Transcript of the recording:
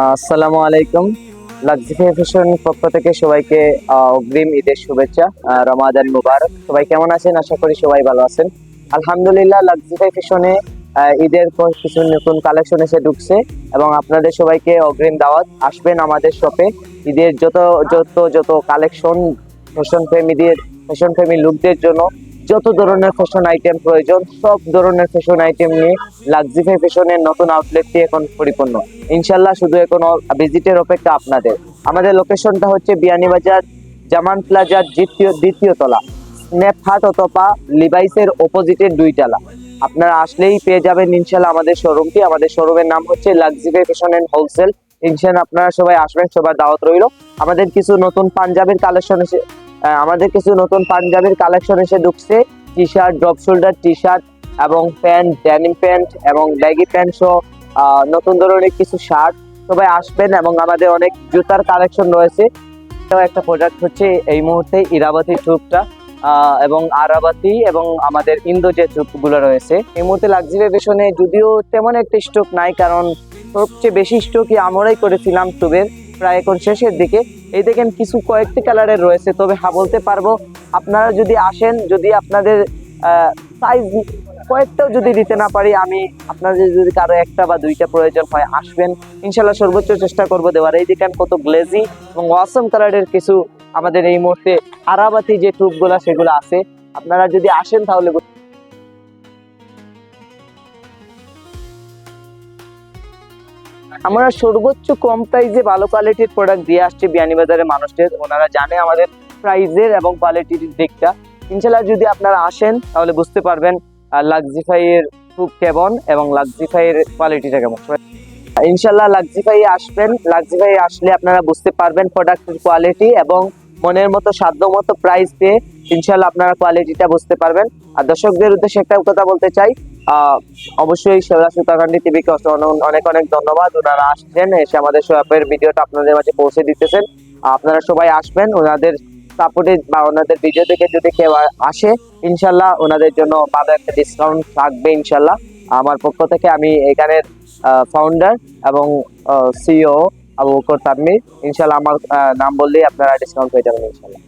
আসসালামু আলাইকুম। লাক্সিফাই ফ্যাশন পক্ষ থেকে সবাইকে অগ্রিম ঈদের শুভেচ্ছা রমাদান মুবারক। সবাই কেমন আছেন? আশা করি সবাই ভালো আছেন। আলহামদুলিল্লাহ লাক্সিফাই ফ্যাশনে ঈদের পর কিছু নতুন কালেকশন এসে ঢুকছে এবং আপনাদের সবাইকে অগ্রিম দাওয়াত আসবেন আমাদের শপে ঈদের যত যত যত কালেকশন ফ্যাশন ফ্যামিলির ফ্যাশন ফ্যামিলি লুকদের জন্য যত ধরনের ফ্যাশন আইটেম প্রয়োজন, সব ধরনের ফ্যাশন আইটেম নিয়ে লাক্সিফাই ফ্যাশনের নতুন আউটলেটটি এখন পরিপূর্ণ। ইনশাল্লাহ শুধু এখন ভিজিটের অপেক্ষা আপনাদের। আমাদের লোকেশনটা হচ্ছে বিয়ানীবাজার জামান প্লাজার দ্বিতীয় দ্বিতীয় তলা। স্ন্যাপহাট অথবা লিভাইসের অপোজিটের দুই তলা আপনারা আসলেই পেয়ে যাবেন ইনশাল্লাহ আমাদের শোরুমটি আমাদের শোরুমের নাম হচ্ছে লাক্সিফাই ফ্যাশন এন্ড হোলসেল ইনশাল্লাহ আপনারা সবাই আসবেন, সবার দাওয়াত রইল। আমাদের কিছু নতুন পাঞ্জাবের কালেকশন আমাদের কিছু নতুন পাঞ্জাবির কালেকশন এসে ঢুকছে। T shirt drop shoulder T shirt এবং প্যান্ট ড্যানিম প্যান্ট এবং ব্যাগি প্যান্ট সহ নতুন ধরনের কিছু শার্ট সবাই আসবেন এবং আমাদের অনেক জুতার কালেকশন রয়েছে। একটা প্রোডাক্ট হচ্ছে এই মুহূর্তে ইরাবাতি টুপটা এবং আরাবাতি এবং আমাদের ইন্দো যে টুপগুলো রয়েছে। এই মুহূর্তে লাক্সারি বেশনে যদিও তেমন একটা স্টক নাই, কারণ সবচেয়ে বেশি স্টকই আমরাই করেছিলাম টুবের প্রায় এখন শেষের দিকে। এই দেখেন কিছু কয়েকটি কালারের রয়েছে, তবে হ্যাঁ বলতে পারব আপনারা যদি আসেন, যদি আপনাদের সাইজ কয়েকটাও যদি দিতে না পারি, আমি আপনাদের যদি কারও একটা বা দুইটা প্রয়োজন হয়, আসবেন। ইনশাল্লাহ সর্বোচ্চ চেষ্টা করব দেওয়ার। এই দেখেন কত গ্লেজি এবং ওয়াসম কালারের কিছু আমাদের এই মুহূর্তে আরাবাতি যে টুপগুলো সেগুলো আছে। আপনারা যদি আসেন তাহলে আমরা সর্বোচ্চ কম প্রাইসে ভালো কোয়ালিটির প্রোডাক্ট দিয়ে আসছি বিয়ানীবাজারের মানুষদের। ওনারা জানে আমাদের প্রাইজের এবং কোয়ালিটির দিকটা। ইনশাল্লাহ যদি আপনারা আসেন, তাহলে বুঝতে পারবেন লাক্সিফাই এর খুব কেমন এবং লাক্সিফাই এর কোয়ালিটিটা কেমন। ইনশাল্লাহ লাক্সিফাই আসবেন। লাক্সিফাই আসলে আপনারা বুঝতে পারবেন প্রোডাক্টের কোয়ালিটি এবং মনের মতো, সাধ্য মতো প্রাইস পেয়ে ইনশাল্লাহ আপনারা কোয়ালিটিটা বুঝতে পারবেন। আর দর্শকদের উদ্দেশ্যে একটা কথা বলতে চাই অবশ্যই শেওলা সুতাকান্ডি টিভিকে অনেক অনেক ধন্যবাদ। ওনারা আসছেন, এসে আমাদের শপের ভিডিওটা আপনাদের মাঝে পৌঁছে দিতেছেন। আপনারা সবাই আসবেন, ওনাদের সাপোর্টে বা ওনাদের ভিডিও থেকে যদি কেউ আসে, ইনশাল্লাহ ওনাদের জন্য ভালো একটা ডিসকাউন্ট থাকবে ইনশাল্লাহ। আমার পক্ষ থেকে আমি এখানের ফাউন্ডার এবং সিও আবু বকর তানমির ইনশাল্লাহ আমার নাম বললেই আপনারা ডিসকাউন্ট পেয়ে যাবেন ইনশাল্লাহ।